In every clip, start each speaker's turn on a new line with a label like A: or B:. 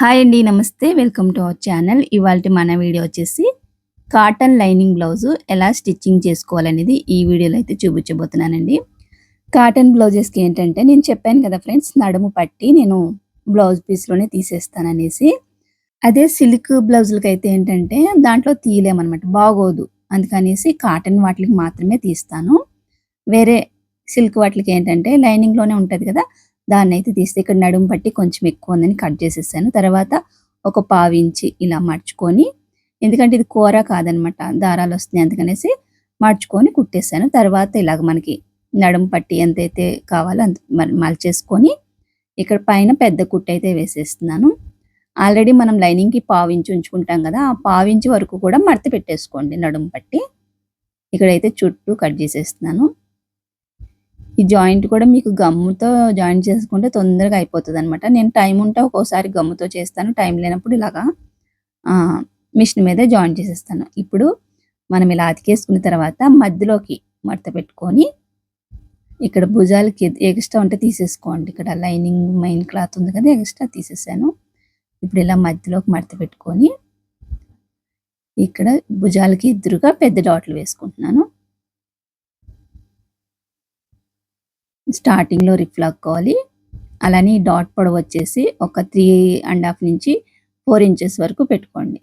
A: Hi అండి నమస్తే. Welcome to our channel. ఇవాళ మన వీడియో వచ్చేసి కాటన్ లైనింగ్ బ్లౌజు ఎలా స్టిచ్చింగ్ చేసుకోవాలనేది ఈ వీడియోలో అయితే చూపించబోతున్నానండి. కాటన్ బ్లౌజెస్కి ఏంటంటే నేను చెప్పాను కదా ఫ్రెండ్స్ నడుము పట్టి నేను బ్లౌజ్ పీస్లోనే తీసేస్తాననేసి. అదే సిల్క్ బ్లౌజులకి అయితే ఏంటంటే దాంట్లో తీయలేమన్నమాట బాగోదు. అందుకనేసి కాటన్ వాటికి మాత్రమే తీస్తాను. వేరే సిల్క్ వాటికి ఏంటంటే లైనింగ్లోనే ఉంటుంది కదా దాన్ని అయితే తీస్తే ఇక్కడ నడుము పట్టి కొంచెం ఎక్కువ ఉందని కట్ చేసేసాను. తర్వాత ఒక పావించి ఇలా మర్చుకొని ఎందుకంటే ఇది కూర కాదనమాట దారాలు వస్తున్నాయి అందుకనేసి మర్చుకొని కుట్టేసాను. తర్వాత ఇలాగ మనకి నడుము పట్టి ఎంతైతే కావాలో అంత మలచేసుకొని మలిచేసుకొని ఇక్కడ పైన పెద్ద కుట్టు అయితే వేసేస్తున్నాను. ఆల్రెడీ మనం లైనింగ్కి పావించి ఉంచుకుంటాం కదా ఆ పావించి వరకు కూడా మడత పెట్టేసుకోండి నడుము పట్టి. ఇక్కడైతే చుట్టూ కట్ చేసేస్తున్నాను. ఈ జాయింట్ కూడా మీకు గమ్ముతో జాయింట్ చేసుకుంటే తొందరగా అయిపోతుంది అనమాట నేను టైం ఉంటే ఒక్కోసారి గమ్ముతో చేస్తాను టైం లేనప్పుడు ఇలాగా మిషన్ మీద జాయిన్ చేసేస్తాను. ఇప్పుడు మనం ఇలా అతికేసుకున్న తర్వాత మధ్యలోకి మడత పెట్టుకొని ఇక్కడ భుజాలకి ఎక్స్ట్రా ఉంటే తీసేసుకోండి. ఇక్కడ లైనింగ్ మెయిన్ క్లాత్ ఉంది కదా ఎక్స్ట్రా తీసేసాను. ఇప్పుడు ఇలా మధ్యలోకి మడత పెట్టుకొని ఇక్కడ భుజాలకి ఎదురుగా పెద్ద డాట్లు వేసుకుంటున్నాను. స్టార్టింగ్లో రిఫ్లాక్కోవాలి అలానే డాట్ పొడవు వచ్చేసి ఒక త్రీ అండ్ హాఫ్ నుంచి ఫోర్ ఇంచెస్ వరకు పెట్టుకోండి.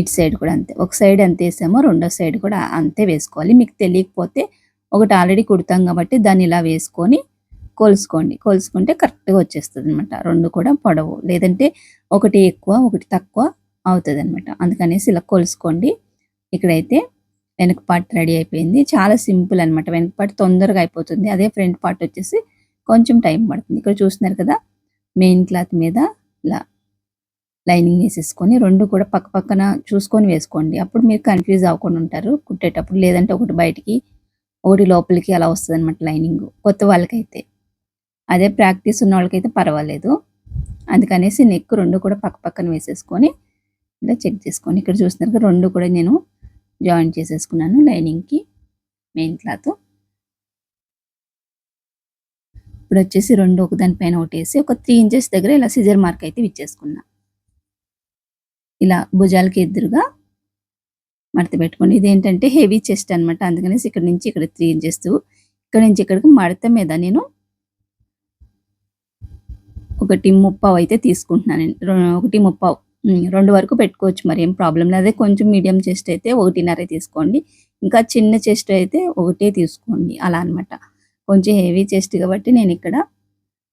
A: ఇటు సైడ్ కూడా అంతే. ఒక సైడ్ ఎంత వేసామో రెండో సైడ్ కూడా అంతే వేసుకోవాలి. మీకు తెలియకపోతే ఒకటి ఆల్రెడీ కుడతాం కాబట్టి దాన్ని ఇలా వేసుకొని కొలుసుకోండి. కొలుసుకుంటే కరెక్ట్గా వచ్చేస్తుంది అనమాట రెండు కూడా పొడవు. లేదంటే ఒకటి ఎక్కువ ఒకటి తక్కువ అవుతుంది అనమాట అందుకనేసి ఇలా కొలుసుకోండి. ఇక్కడైతే వెనక పార్ట్ రెడీ అయిపోయింది. చాలా సింపుల్ అనమాట వెనక పార్ట్ తొందరగా అయిపోతుంది. అదే ఫ్రంట్ పార్ట్ వచ్చేసి కొంచెం టైం పడుతుంది. ఇక్కడ చూస్తున్నారు కదా మెయిన్ క్లాత్ మీద ఇలా లైనింగ్ వేసేసుకొని రెండు కూడా పక్క పక్కన చూసుకొని వేసుకోండి. అప్పుడు మీరు కన్ఫ్యూజ్ అవ్వకుండా ఉంటారు. కుట్టేటప్పుడు లేదంటే ఒకటి బయటికి ఒకటి లోపలికి అలా వస్తుంది అనమాట లైనింగ్ కొత్త వాళ్ళకైతే. అదే ప్రాక్టీస్ ఉన్న వాళ్ళకైతే పర్వాలేదు. అందుకనేసి నెక్ రెండు కూడా పక్క పక్కన వేసేసుకొని ఇలా చెక్ చేసుకోండి. ఇక్కడ చూస్తున్నారు రెండు కూడా నేను జాయిన్ చేసేసుకున్నాను లైనింగ్కి మెయిన్ క్లాత్ ఇప్పుడు వచ్చేసి రెండు ఒక దానిపైన ఒకటి వేసి ఒక త్రీ ఇంచెస్ దగ్గర ఇలా సిజర్ మార్క్ అయితే ఇచ్చేసుకున్నా. ఇలా భుజాలకి ఎదురుగా మడత పెట్టుకోండి ఇదేంటంటే హెవీ చెస్ట్ అనమాట అందుకనేసి ఇక్కడ నుంచి ఇక్కడ త్రీ ఇంచెస్ ఇక్కడ నుంచి ఇక్కడికి మడత మీద నేను ఒకటి ముప్పావు అయితే తీసుకుంటున్నాను ఒకటి ముప్పావు. రెండు వరకు పెట్టుకోవచ్చు. మరి ఏం ప్రాబ్లం లేదు. అదే కొంచెం మీడియం చెస్ట్ అయితే ఒకటిన్నర తీసుకోండి. ఇంకా చిన్న చెస్ట్ అయితే ఒకటే తీసుకోండి. అలా అనమాట కొంచెం హెవీ చెస్ట్ కాబట్టి నేను ఇక్కడ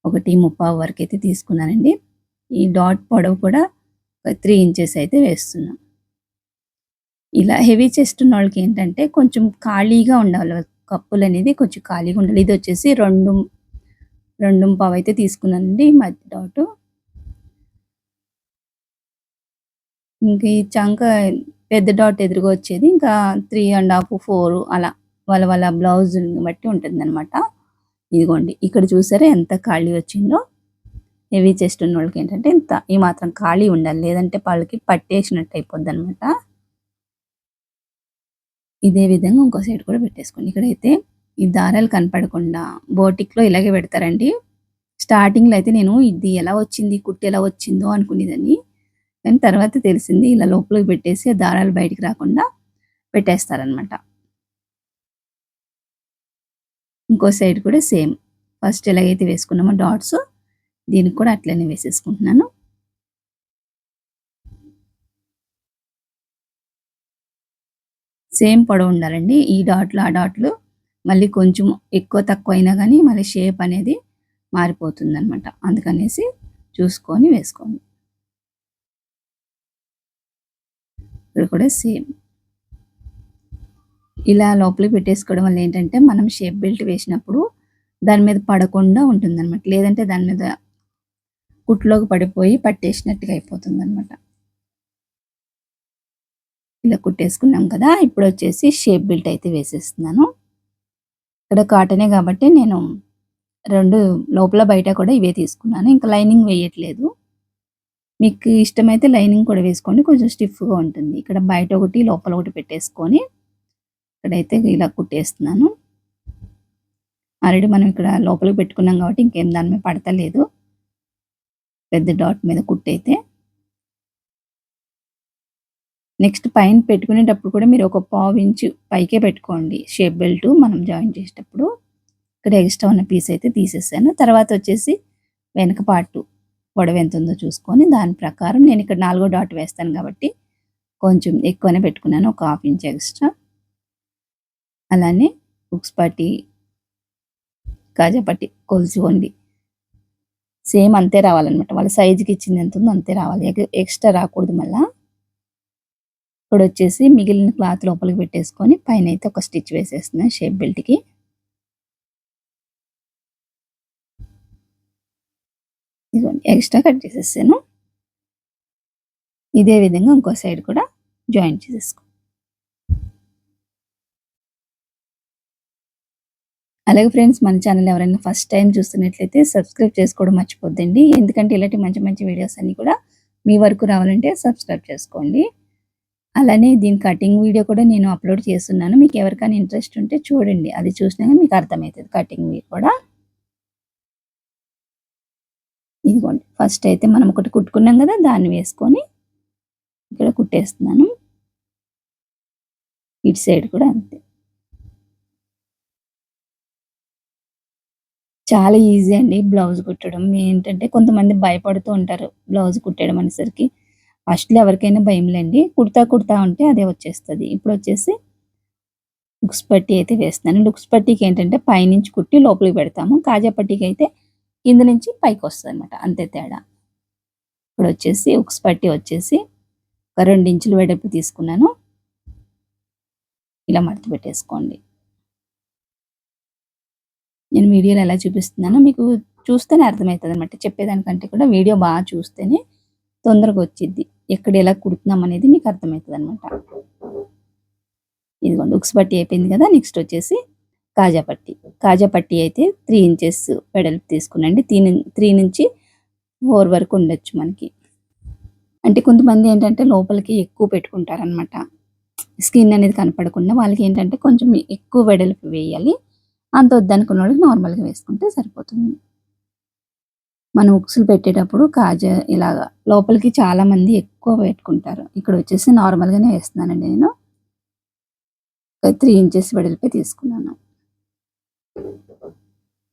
A: ఒకటి ముప్పావు వరకు అయితే తీసుకున్నానండి. ఈ డాట్ పొడవు కూడా త్రీ ఇంచెస్ అయితే వేస్తున్నాం ఇలా హెవీ చెస్ట్ ఉన్న వాళ్ళకి ఏంటంటే కొంచెం ఖాళీగా ఉండాలి. కప్పులు అనేది కొంచెం ఖాళీగా ఉండాలి. ఇది వచ్చేసి రెండు రెండు పావు అయితే తీసుకున్నానండి. మధ్య డాటు ఇంక ఈ చంక పెద్ద డాట్ ఎదురుగా వచ్చేది. ఇంకా త్రీ అండ్ హాఫ్ ఫోర్ అలా వాళ్ళ వాళ్ళ బ్లౌజ్ బట్టి ఉంటుంది అనమాట ఇదిగోండి ఇక్కడ చూసారా ఎంత ఖాళీ వచ్చిందో? హెవీ చెస్ట్ ఉన్న వాళ్ళకి ఏంటంటే ఇంత ఈ మాత్రం ఖాళీ ఉండాలి. లేదంటే వాళ్ళకి పట్టేసినట్టు అయిపోద్ది అనమాట ఇదే విధంగా ఇంకో సైడ్ కూడా పెట్టేసుకోండి. ఇక్కడైతే ఈ దారాలు కనపడకుండా బోటిక్లో ఇలాగే పెడతారండి. స్టార్టింగ్లో అయితే నేను ఇది ఎలా వచ్చింది కుట్టి ఎలా వచ్చిందో అనుకునేదని కానీ తర్వాత తెలిసింది ఇలా లోపలికి పెట్టేసి దారాలు బయటికి రాకుండా పెట్టేస్తారనమాట ఇంకో సైడ్ కూడా సేమ్. ఫస్ట్ ఎలాగైతే వేసుకున్నామో డాట్స్ దీనికి కూడా అట్లనే వేసేసుకుంటున్నాను. సేమ్ పొడవు ఉండాలండి. ఈ డాట్లు ఆ డాట్లు మళ్ళీ కొంచెం ఎక్కువ తక్కువ అయినా కానీ మళ్ళీ షేప్ అనేది మారిపోతుంది అనమాట అందుకనేసి చూసుకొని వేసుకోండి. ఇక్కడ కూడా సేమ్. ఇలా లోపలికి పెట్టేసుకోవడం వల్ల ఏంటంటే మనం షేప్ బెల్ట్ వేసినప్పుడు దాని మీద పడకుండా ఉంటుంది అనమాట లేదంటే దాని మీద కుట్లోకి పడిపోయి పట్టేసినట్టుగా అయిపోతుంది అనమాట ఇలా కుట్టేసుకున్నాం కదా ఇప్పుడు వచ్చేసి షేప్ బెల్ట్ అయితే వేసేస్తున్నాను. ఇక్కడ కాటనే కాబట్టి నేను రెండు లోపల బయట కూడా ఇవే తీసుకున్నాను. ఇంకా లైనింగ్ వేయట్లేదు. మీకు ఇష్టమైతే లైనింగ్ కూడా వేసుకోండి. కొంచెం స్టిఫ్గా ఉంటుంది. ఇక్కడ బయట ఒకటి లోపల ఒకటి పెట్టేసుకొని ఇక్కడైతే ఇలా కుట్టేస్తున్నాను. ఆల్రెడీ మనం ఇక్కడ లోపలికి పెట్టుకున్నాం కాబట్టి ఇంకేం దాని మీద పడతలేదు. పెద్ద డాట్ మీద కుట్టయితే నెక్స్ట్ పైన పెట్టుకునేటప్పుడు కూడా మీరు ఒక పావు ఇంచు పైకే పెట్టుకోండి. షేప్ బెల్ట్ మనం జాయిన్ చేసేటప్పుడు. ఇక్కడ ఎక్స్ట్రా ఉన్న పీస్ అయితే తీసేసాను. తర్వాత వచ్చేసి వెనక పార్ట్ పొడవు ఎంత ఉందో చూసుకొని దాని ప్రకారం నేను ఇక్కడ నాలుగో డాట్ వేస్తాను కాబట్టి కొంచెం ఎక్కువనే పెట్టుకున్నాను ఒక హాఫ్ ఇంచ్ ఎక్స్ట్రా అలానే బుక్స్ పట్టి కాజా పట్టి కొలుచుకోండి. సేమ్ అంతే రావాలన్నమాట. వాళ్ళ సైజుకి ఇచ్చింది ఎంత ఉందో అంతే రావాలి. ఎక్స్ట్రా రాకూడదు మళ్ళీ. ఇప్పుడు వచ్చేసి మిగిలిన క్లాత్ లోపలికి పెట్టేసుకొని పైన అయితే ఒక స్టిచ్ వేసేస్తున్నాను షేప్ బెల్ట్కి ఇదిగోండి ఎక్స్ట్రా కట్ చేసేసాను. ఇదే విధంగా ఇంకో సైడ్ కూడా జాయిన్ చేసేసుకో. అలాగే ఫ్రెండ్స్ మన ఛానల్ ఎవరైనా ఫస్ట్ టైం చూస్తున్నట్లయితే సబ్స్క్రైబ్ చేసుకోవడం మర్చిపోద్దండి. ఎందుకంటే ఇలాంటి మంచి మంచి వీడియోస్ అన్నీ కూడా మీ వరకు రావాలంటే సబ్స్క్రైబ్ చేసుకోండి. అలానే దీని కటింగ్ వీడియో కూడా నేను అప్లోడ్ చేస్తున్నాను. మీకు ఎవరికైనా ఇంట్రెస్ట్ ఉంటే చూడండి. అది చూసినాక మీకు అర్థమవుతుంది కటింగ్ వీడియో కూడా. ఇదిగోండి. ఫస్ట్ అయితే మనం ఒకటి కుట్టుకున్నాం కదా దాన్ని వేసుకొని ఇక్కడ కుట్టేస్తున్నాను. ఇటు సైడ్ కూడా అంతే. చాలా ఈజీ అండి బ్లౌజ్ కుట్టడం. ఏంటంటే కొంతమంది భయపడుతూ ఉంటారు బ్లౌజ్ కుట్టడం అనేసరికి. ఫస్ట్లో ఎవరికైనా భయం లేండి. కుడతా కుడతా ఉంటే అదే వచ్చేస్తుంది. ఇప్పుడు వచ్చేసి లుక్స్ పట్టి అయితే వేస్తున్నాను. లుక్స్ పట్టీకి ఏంటంటే పైనుంచి కుట్టి లోపలికి పెడతాము. కాజా పట్టీకి అయితే కింద నుంచి పైకి వస్తుంది అనమాట అంతే తేడా. ఇప్పుడు వచ్చేసి ఉక్స్ పట్టి వచ్చేసి ఒక రెండు ఇంచులు వెడల్పు తీసుకున్నాను. ఇలా మడత పెట్టేసుకోండి. నేను వీడియోలో ఎలా చూపిస్తున్నానో మీకు చూస్తేనే అర్థమవుతుంది అనమాట చెప్పేదానికంటే కూడా వీడియో బాగా చూస్తేనే తొందరగా వచ్చిద్ది. ఎక్కడ ఎలా కుడుతున్నాం అనేది మీకు అర్థమవుతుంది అనమాట ఇదిగోండి ఉక్స్ పట్టి అయిపోయింది కదా నెక్స్ట్ వచ్చేసి కాజా పట్టి కాజా పట్టి అయితే త్రీ ఇంచెస్ వెడల్పు తీసుకునండి. త్రీ త్రీ నుంచి ఫోర్ వరకు ఉండొచ్చు మనకి. అంటే కొంతమంది ఏంటంటే లోపలికి ఎక్కువ పెట్టుకుంటారనమాట స్కిన్ అనేది కనపడకుండా వాళ్ళకి ఏంటంటే కొంచెం ఎక్కువ వెడల్పు వేయాలి. అంత వద్దనుకున్న వాళ్ళకి నార్మల్గా వేసుకుంటే సరిపోతుంది. మనం ఉక్సులు పెట్టేటప్పుడు కాజా ఇలాగా లోపలికి చాలా మంది ఎక్కువ పెట్టుకుంటారు. ఇక్కడ వచ్చేసి నార్మల్గానే వేస్తున్నానండి నేను. త్రీ ఇంచెస్ వెడల్పే తీసుకున్నాను.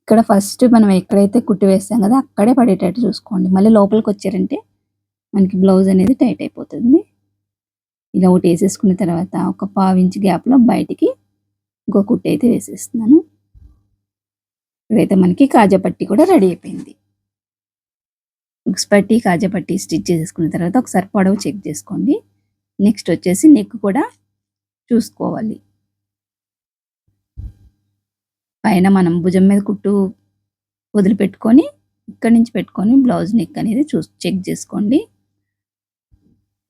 A: ఇక్కడ ఫస్ట్ మనం ఎక్కడైతే కుట్టి వేస్తాం కదా అక్కడే పడేటట్టు చూసుకోండి. మళ్ళీ లోపలికి వచ్చారంటే మనకి బ్లౌజ్ అనేది టైట్ అయిపోతుంది. ఇలా ఒకటి వేసేసుకున్న తర్వాత ఒక పావు గ్యాప్లో బయటికి ఇంకో కుట్టి అయితే వేసేస్తున్నాను. ఇక్కడైతే మనకి కాజాపట్టి కూడా రెడీ అయిపోయింది. మిక్స్ పట్టి కాజాపట్టి స్టిచ్ చేసేసుకున్న తర్వాత ఒకసారి పొడవు చెక్ చేసుకోండి. నెక్స్ట్ వచ్చేసి నెక్ కూడా చూసుకోవాలి. పైన మనం భుజం మీద కుట్టు వదిలిపెట్టుకొని ఇక్కడి నుంచి పెట్టుకొని బ్లౌజ్ నెక్ అనేది చూ చెక్ చేసుకోండి.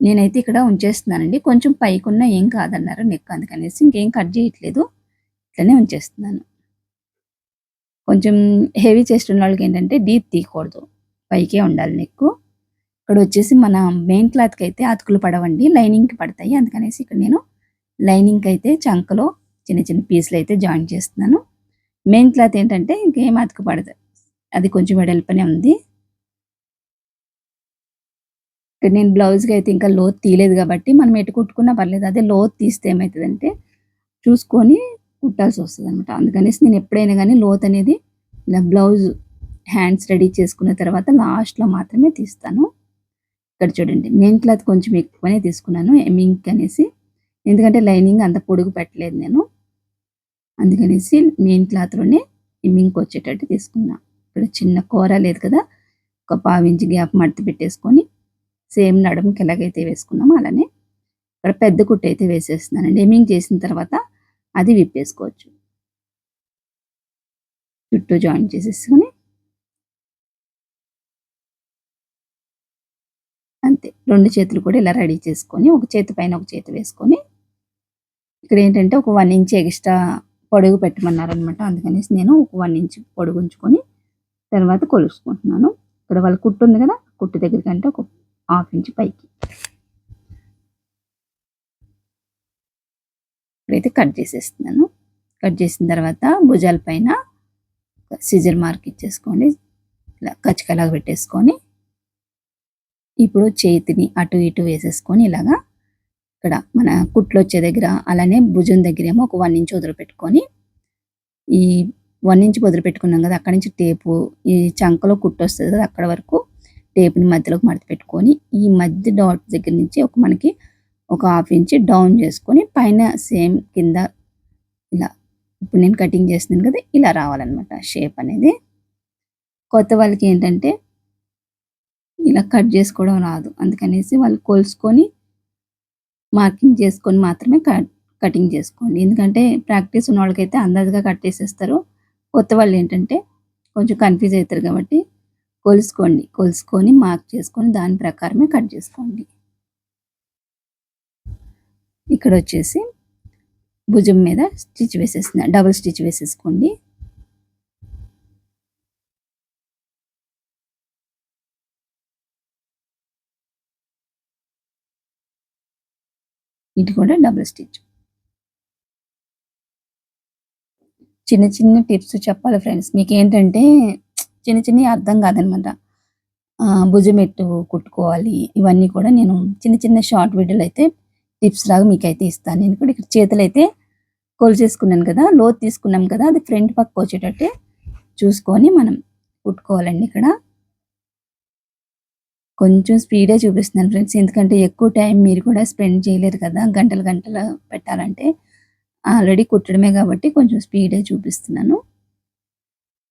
A: నేనైతే ఇక్కడ ఉంచేస్తున్నానండి. కొంచెం పైకున్న ఏం కాదన్నారు నెక్ అందుకనేసి ఇంకేం కట్ చేయట్లేదు. ఇట్లనే ఉంచేస్తున్నాను. కొంచెం హెవీ చేస్తున్న ఉన్న వాళ్ళకి ఏంటంటే డీప్ తీయకూడదు. పైకే ఉండాలి నెక్ ఇక్కడ వచ్చేసి మన మెయిన్ క్లాత్కి అయితే అతుకులు పడవండి. లైనింగ్కి పడతాయి. అందుకనేసి ఇక్కడ నేను లైనింగ్కి అయితే చంకలో చిన్న చిన్న పీసులు అయితే జాయిన్ చేస్తున్నాను. మెయిన్ క్లాత్ ఏంటంటే ఇంకేం అతకపడదు అది కొంచెం వెడల్పనే ఉంది. నేను బ్లౌజ్కి అయితే ఇంకా లోత్ తీయలేదు కాబట్టి మనం ఎటు కుట్టుకున్నా పర్లేదు. అదే లోత్ తీస్తే ఏమవుతుందంటే చూసుకొని కుట్టాల్సి వస్తుంది అనమాట అందుకనేసి నేను ఎప్పుడైనా కానీ లోత్ అనేది ఇలా బ్లౌజ్ హ్యాండ్స్ రెడీ చేసుకున్న తర్వాత లాస్ట్లో మాత్రమే తీస్తాను. ఇక్కడ చూడండి మెయిన్ క్లాత్ కొంచెం ఎక్కువనే తీసుకున్నాను ఎమింక్ అనేసి. ఎందుకంటే లైనింగ్ అంత పొడుగు పెట్టలేదు నేను. అందుకనేసి మెయిన్ క్లాత్లోనే ఇమ్మింగ్కి వచ్చేటట్టు తీసుకున్నా. ఇక్కడ చిన్న కూర లేదు కదా ఒక పావించి గ్యాప్ మడత పెట్టేసుకొని సేమ్ నడుముకి ఎలాగైతే వేసుకున్నామో అలానే ఇక్కడ పెద్ద కుట్టు అయితే వేసేస్తున్నానండి. ఎమ్మింగ్ చేసిన తర్వాత అది విప్పేసుకోవచ్చు. చుట్టూ జాయిన్ చేసేసుకొని అంతే. రెండు చేతులు కూడా ఇలా రెడీ చేసుకొని ఒక చేతి పైన ఒక చేతి వేసుకొని ఇక్కడ ఏంటంటే ఒక వన్ ఇంచ్ ఎక్స్ట్రా పొడుగు పెట్టమన్నారనమాట. అందుకనేసి నేను ఒక వన్ ఇంచ్ పొడుగు ఉంచుకొని తర్వాత కొలుసుకుంటున్నాను. ఇక్కడ వాళ్ళ కుట్టు ఉంది కదా కుట్టు దగ్గర కంటే ఒక హాఫ్ ఇంచ్ పైకి. ఇప్పుడైతే కట్ చేసేస్తున్నాను. కట్ చేసిన తర్వాత భుజాల పైన సిజర్ మార్క్ ఇచ్చేసుకోండి. ఇలా కచ్చికలాగా పెట్టేసుకొని ఇప్పుడు చేతిని అటు ఇటు వేసేసుకొని ఇలాగా ఇక్కడ మన కుట్లు వచ్చే దగ్గర అలానే భుజం దగ్గర ఏమో ఒక వన్ ఇంచ్ వదిలిపెట్టుకొని ఈ వన్ ఇంచ్ వదిలిపెట్టుకున్నాం కదా అక్కడి నుంచి టేపు ఈ చంకలో కుట్టు వస్తుంది కదా అక్కడ వరకు టేపుని మధ్యలోకి మడత పెట్టుకొని ఈ మధ్య డాట్ దగ్గర నుంచి ఒక మనకి ఒక హాఫ్ ఇంచ్ డౌన్ చేసుకొని పైన సేమ్ కింద ఇలా ఇప్పుడు నేను కటింగ్ చేస్తున్నాను కదా ఇలా రావాలన్నమాట షేప్ అనేది. కొత్త వాళ్ళకి ఏంటంటే ఇలా కట్ చేసుకోవడం రాదు అందుకనేసి వాళ్ళు కొలుసుకొని మార్కింగ్ చేసుకొని మాత్రమే కట్ కటింగ్ చేసుకోండి. ఎందుకంటే ప్రాక్టీస్ ఉన్న వాళ్ళకైతే అందాజుగా కట్ చేసేస్తారు. కొత్త వాళ్ళు ఏంటంటే కొంచెం కన్ఫ్యూజ్ అవుతారు కాబట్టి కొలుసుకోండి. కొలుసుకొని మార్క్ చేసుకొని దాని ప్రకారమే కట్ చేసుకోండి. ఇక్కడ వచ్చేసి భుజం మీద స్టిచ్ వేసేసిన డబుల్ స్టిచ్ వేసేసుకోండి. ఇది కూడా డబుల్ స్టిచ్ చిన్న చిన్న టిప్స్ చెప్పాలి ఫ్రెండ్స్ మీకు ఏంటంటే చిన్న చిన్నవి అర్థం కాదనమాట. భుజమెట్టు కుట్టుకోవాలి. ఇవన్నీ కూడా నేను చిన్న చిన్న షార్ట్ వీడియోలు అయితే టిప్స్ లాగా మీకైతే ఇస్తాను. నేను కూడా ఇక్కడ చేతులు అయితే కొలిచేసుకున్నాను కదా లోతు తీసుకున్నాం కదా అది ఫ్రంట్ పక్క వచ్చేటట్టే చూసుకొని మనం కుట్టుకోవాలండి ఇక్కడ. కొంచెం స్పీడే చూపిస్తున్నాను ఫ్రెండ్స్ ఎందుకంటే ఎక్కువ టైం మీరు కూడా స్పెండ్ చేయలేరు కదా గంటలు గంటలు పెట్టాలంటే ఆల్రెడీ కుట్టడమే కాబట్టి కొంచెం స్పీడే చూపిస్తున్నాను.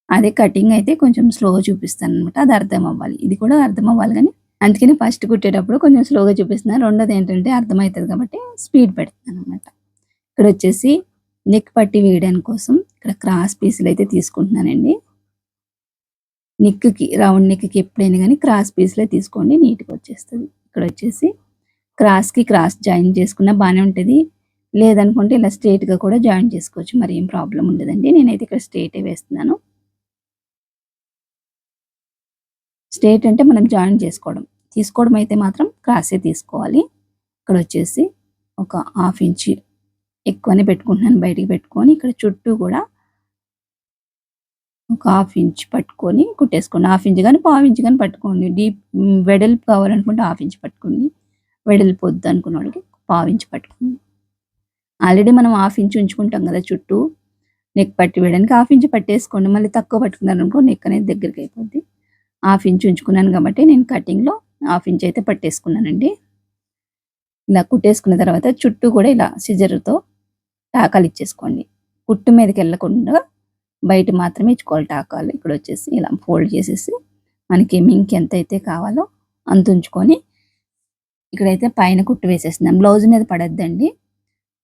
A: అదే కటింగ్ అయితే కొంచెం స్లో చూపిస్తాను అనమాట అది అర్థం అవ్వాలి. ఇది కూడా అర్థం అవ్వాలి కానీ అందుకని ఫస్ట్ కుట్టేటప్పుడు కొంచెం స్లోగా చూపిస్తున్నాను రెండోది ఏంటంటే అర్థమవుతుంది కాబట్టి స్పీడ్ పెడుతున్నాను అనమాట ఇక్కడ వచ్చేసి నెక్ పట్టి వేయడానికి కోసం ఇక్కడ క్రాస్ పీసులు అయితే తీసుకుంటున్నానండి. నెక్కి రౌండ్ నెక్కి ఎప్పుడైనా కానీ క్రాస్ పీస్లే తీసుకోండి నీట్గా వచ్చేస్తుంది. ఇక్కడ వచ్చేసి క్రాస్కి క్రాస్ జాయిన్ చేసుకున్న బాగానే ఉంటుంది. లేదనుకుంటే ఇలా స్ట్రేట్గా కూడా జాయిన్ చేసుకోవచ్చు మరి ఏం ప్రాబ్లం ఉండదండి. నేనైతే ఇక్కడ స్ట్రేటే వేస్తున్నాను. స్ట్రేట్ అంటే మనం జాయిన్ చేసుకోవడం. తీసుకోవడం అయితే మాత్రం క్రాసే తీసుకోవాలి. ఇక్కడ వచ్చేసి ఒక హాఫ్ ఇంచ్ ఎక్కువనే పెట్టుకుంటున్నాను బయటికి పెట్టుకొని. ఇక్కడ చుట్టూ కూడా ఒక హాఫ్ ఇంచ్ పట్టుకొని కుట్టేసుకోండి. హాఫ్ ఇంచ్ కానీ పావు ఇంచ్ కానీ పట్టుకోండి. డీప్ వెడల్పు కావాలనుకుంటే హాఫ్ ఇంచ్ పట్టుకోండి. వెడల్పు వద్దు అనుకున్న వాళ్ళకి పావు ఇంచ్ పట్టుకోండి. ఆల్రెడీ మనం హాఫ్ ఇంచ్ ఉంచుకుంటాం కదా చుట్టూ. నెక్ పట్టి వేయడానికి హాఫ్ ఇంచ్ పట్టేసుకోండి. మళ్ళీ తక్కువ పట్టుకున్నారు అనుకో నెక్ అనేది దగ్గరికి అయిపోద్ది. హాఫ్ ఇంచ్ ఉంచుకున్నాను కాబట్టి నేను కటింగ్లో హాఫ్ ఇంచ్ అయితే పట్టేసుకున్నానండి. ఇలా కుట్టేసుకున్న తర్వాత చుట్టూ కూడా ఇలా సిజర్తో టాకాలు ఇచ్చేసుకోండి. కుట్టు మీదకి వెళ్ళకుండా బయట మాత్రమే ఇచ్చుకోవాలి. టాకాలు ఇక్కడ వచ్చేసి ఇలా ఫోల్డ్ చేసేసి మనకి మింక్ ఎంత అయితే కావాలో అంత ఉంచుకొని ఇక్కడైతే పైన కుట్టు వేసేస్తున్నాం. బ్లౌజ్ మీద పడద్దండి.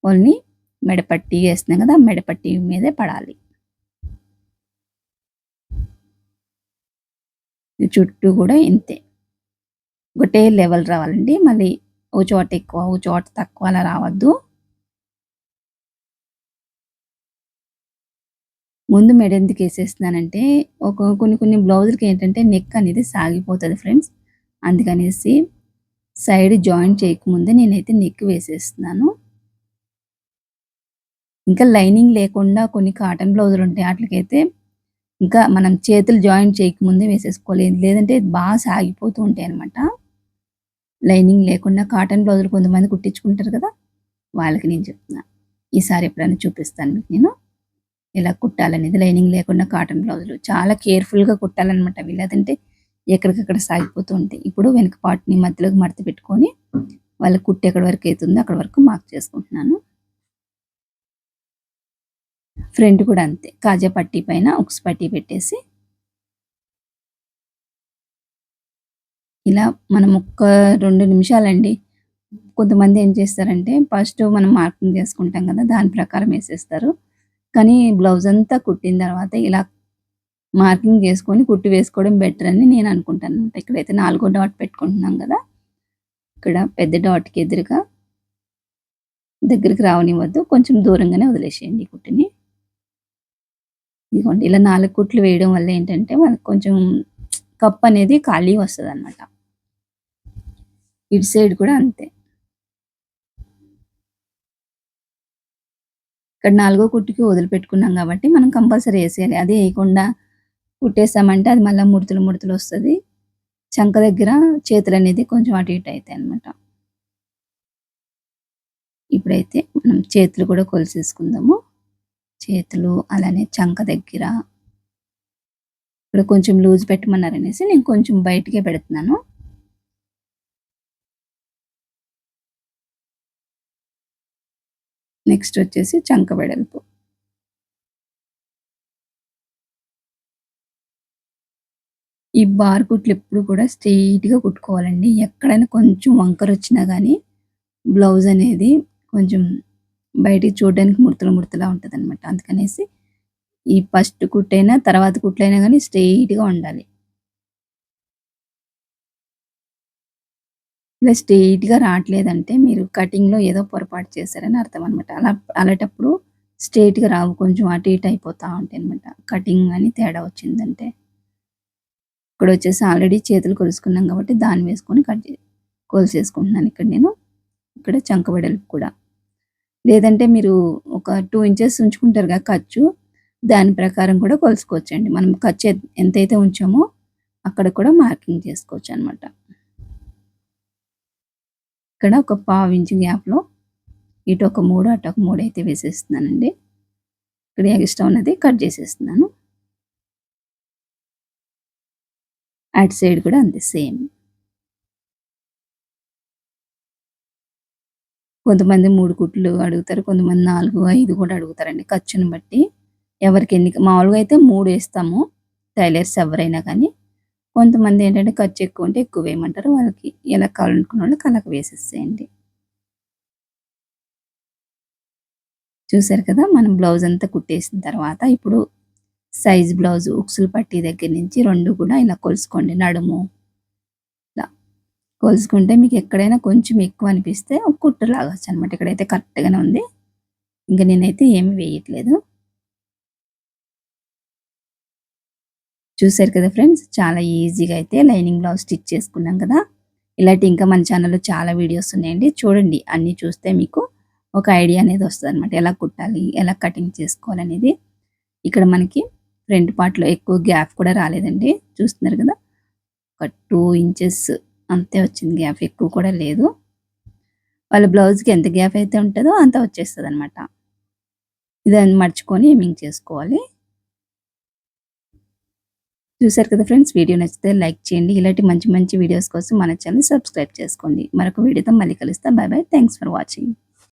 A: ఓన్లీ మెడపట్టి వేస్తున్నాం కదా మెడపట్టి మీదే పడాలి. చుట్టూ కూడా ఇంతే. ఒకటే లెవెల్ రావాలండి. మళ్ళీ ఓ చోట ఎక్కువ ఓ చోట తక్కువ అలా రావద్దు. ముందు మెడ ఎందుకు వేసేస్తున్నానంటే ఒక కొన్ని కొన్ని బ్లౌజులకి ఏంటంటే నెక్ అనేది సాగిపోతుంది ఫ్రెండ్స్. అందుకనేసి సైడ్ జాయింట్ చేయకముందే నేనైతే నెక్ వేసేస్తున్నాను. ఇంకా లైనింగ్ లేకుండా కొన్ని కాటన్ బ్లౌజులు ఉంటాయి వాటికైతే ఇంకా మనం చేతులు జాయింట్ చేయకముందే వేసేసుకోలేదు లేదంటే బాగా సాగిపోతూ ఉంటాయి అనమాట లైనింగ్ లేకుండా కాటన్ బ్లౌజులు కొంతమంది కుట్టించుకుంటారు కదా వాళ్ళకి నేను చెప్తున్నా. ఈసారి ఎప్పుడైనా చూపిస్తాను మీకు నేను. ఇలా కుట్టాలనేది లైనింగ్ లేకుండా కాటన్ బ్లౌజులు. చాలా కేర్ఫుల్గా కుట్టాలన్నమాట. అవి లేదంటే ఎక్కడికక్కడ సాగిపోతూ ఉంటాయి. ఇప్పుడు వెనక పాటుని మధ్యలోకి మడత పెట్టుకొని వాళ్ళ కుట్టి ఎక్కడి వరకు అవుతుందో అక్కడ వరకు మార్క్ చేసుకుంటున్నాను. ఫ్రంట్ కూడా అంతే. కాజా పట్టీ పైన ఉక్స్ పట్టీ పెట్టేసి ఇలా మనం ఒక్క రెండు నిమిషాలండి. కొంతమంది ఏం చేస్తారంటే ఫస్ట్ మనం మార్కింగ్ చేసుకుంటాం కదా దాని ప్రకారం వేసేస్తారు. కానీ బ్లౌజ్ అంతా కుట్టిన తర్వాత ఇలా మార్కింగ్ చేసుకొని కుట్టి వేసుకోవడం బెటర్ అని నేను అనుకుంటాను ఇక్కడైతే నాలుగో డాట్ పెట్టుకుంటున్నాం కదా. ఇక్కడ పెద్ద డాట్కి ఎదురుగా దగ్గరికి రావనివ్వద్దు. కొంచెం దూరంగానే వదిలేసేయండి కుట్టిని. ఇదిగోండి ఇలా నాలుగు కుట్లు వేయడం వల్ల ఏంటంటే మనకు కొంచెం కప్ అనేది ఖాళీ వస్తుంది అనమాట ఇటు సైడ్ కూడా అంతే. ఇక్కడ నాలుగో కుట్టుకి వదిలిపెట్టుకున్నాం కాబట్టి మనం కంపల్సరీ వేసేయాలి. అదే వేయకుండా కుట్టేసామంటే అది మళ్ళీ ముడతలు ముడతలు వస్తుంది. చంక దగ్గర చేతులు అనేది కొంచెం అటు ఇటు అవుతాయి అనమాట ఇప్పుడైతే మనం చేతులు కూడా కొలిసేసుకుందాము. చేతులు అలానే చంక దగ్గర ఇక్కడ కొంచెం లూజ్ పెట్టమన్నారు అనేసి నేను కొంచెం బయటికే పెడుతున్నాను. నెక్స్ట్ వచ్చేసి చంక వెడల్పు ఈ బార్ కుట్లు ఎప్పుడు కూడా స్ట్రెయిట్‌గా కుట్టుకోవాలండి. ఎక్కడైనా కొంచెం వంకర వచ్చినా కానీ బ్లౌజ్ అనేది కొంచెం బయటికి చూడడానికి ముడతలు ముడతలా ఉంటదనమాట. అందుకనేసి ఈ ఫస్ట్ కుట్టైనా, తర్వాత కుట్లైనా కానీ స్ట్రెయిట్‌గా ఉండాలి. ఇలా స్ట్రెయిట్‌గా రావట్లేదంటే మీరు కటింగ్‌లో ఏదో పొరపాటు చేశారని అర్థం అనమాట. అలా అలాంటప్పుడు స్ట్రెయిట్‌గా రావు. కొంచెం అటు ఇటు అయిపోతా ఉంటాయనమాట. కటింగ్ అని తేడా వచ్చిందంటే. ఇక్కడ వచ్చేసి ఆల్రెడీ చేతులు కొలుసుకున్నాం కాబట్టి దాన్ని వేసుకొని కట్ చే కొలిసేసుకుంటున్నాను ఇక్కడ నేను ఇక్కడ చంక వెడల్పు కూడా లేదంటే మీరు ఒక టూ ఇంచెస్ ఉంచుకుంటారు కదా ఖర్చు దాని ప్రకారం కూడా కొలుసుకోవచ్చండి మనం ఖర్చు ఎంతైతే ఉంచామో అక్కడ కూడా మార్కింగ్ చేసుకోవచ్చు అనమాట ఇక్కడ ఒక పావు ఇంచు గ్యాప్లో ఇటు ఒక మూడు అటు ఒక మూడు అయితే వేసేస్తున్నానండి. ఇక్కడ ఎగిస్ట్రా ఉన్నది కట్ చేసేస్తున్నాను. అటు సైడ్ కూడా అంతే సేమ్. కొంతమంది మూడు కుట్లు అడుగుతారు కొంతమంది నాలుగు ఐదు కూడా అడుగుతారండి ఖర్చుని బట్టి. ఎవరికి ఎన్ని మామూలుగా అయితే మూడు వేస్తాము టైలర్స్ ఎవరైనా కానీ. కొంతమంది ఏంటంటే ఖర్చు ఎక్కువ ఉంటే ఎక్కువ వేయమంటారు వాళ్ళకి ఎలా కావాలనుకున్న వాళ్ళకి అలాగ వేసేసేయండి. చూసారు కదా మనం బ్లౌజ్ అంతా కుట్టేసిన తర్వాత ఇప్పుడు సైజ్ బ్లౌజ్ ఉక్సులు పట్టి దగ్గర నుంచి రెండు కూడా ఇలా కొలుసుకోండి. నడుము ఇలా కొలుసుకుంటే మీకు ఎక్కడైనా కొంచెం ఎక్కువ అనిపిస్తే ఒక కుట్టు లాగొచ్చు అనమాట ఇక్కడైతే కరెక్ట్గానే ఉంది. ఇంకా నేనైతే ఏమి వేయట్లేదు. చూసారు కదా ఫ్రెండ్స్? చాలా ఈజీగా అయితే లైనింగ్ బ్లౌజ్ స్టిచ్ చేసుకున్నాం కదా. ఇలాంటి ఇంకా మన ఛానల్లో చాలా వీడియోస్ ఉన్నాయండి. చూడండి అన్నీ చూస్తే మీకు ఒక ఐడియా అనేది వస్తుంది అనమాట ఎలా కుట్టాలి ఎలా కటింగ్ చేసుకోవాలనేది. ఇక్కడ మనకి ఫ్రంట్ పార్ట్లో ఎక్కువ గ్యాప్ కూడా రాలేదండి. చూస్తున్నారు కదా? ఒక టూ ఇంచెస్ అంతే వచ్చింది గ్యాప్. ఎక్కువ కూడా లేదు. వాళ్ళ బ్లౌజ్కి ఎంత గ్యాప్ అయితే ఉంటుందో అంత వచ్చేస్తుంది అనమాట ఇదని మర్చుకొని ఏమింగ్ చేసుకోవాలి? చూసారు కదా ఫ్రెండ్స్? వీడియో నచ్చితే లైక్ చేయండి. ఇలాంటి మంచి మంచి వీడియోస్ కోసం మన ఛానల్ సబ్స్క్రైబ్ చేసుకోండి. మరొక వీడియోతో మళ్ళీ కలుస్తాం. Bye bye. Thanks for watching.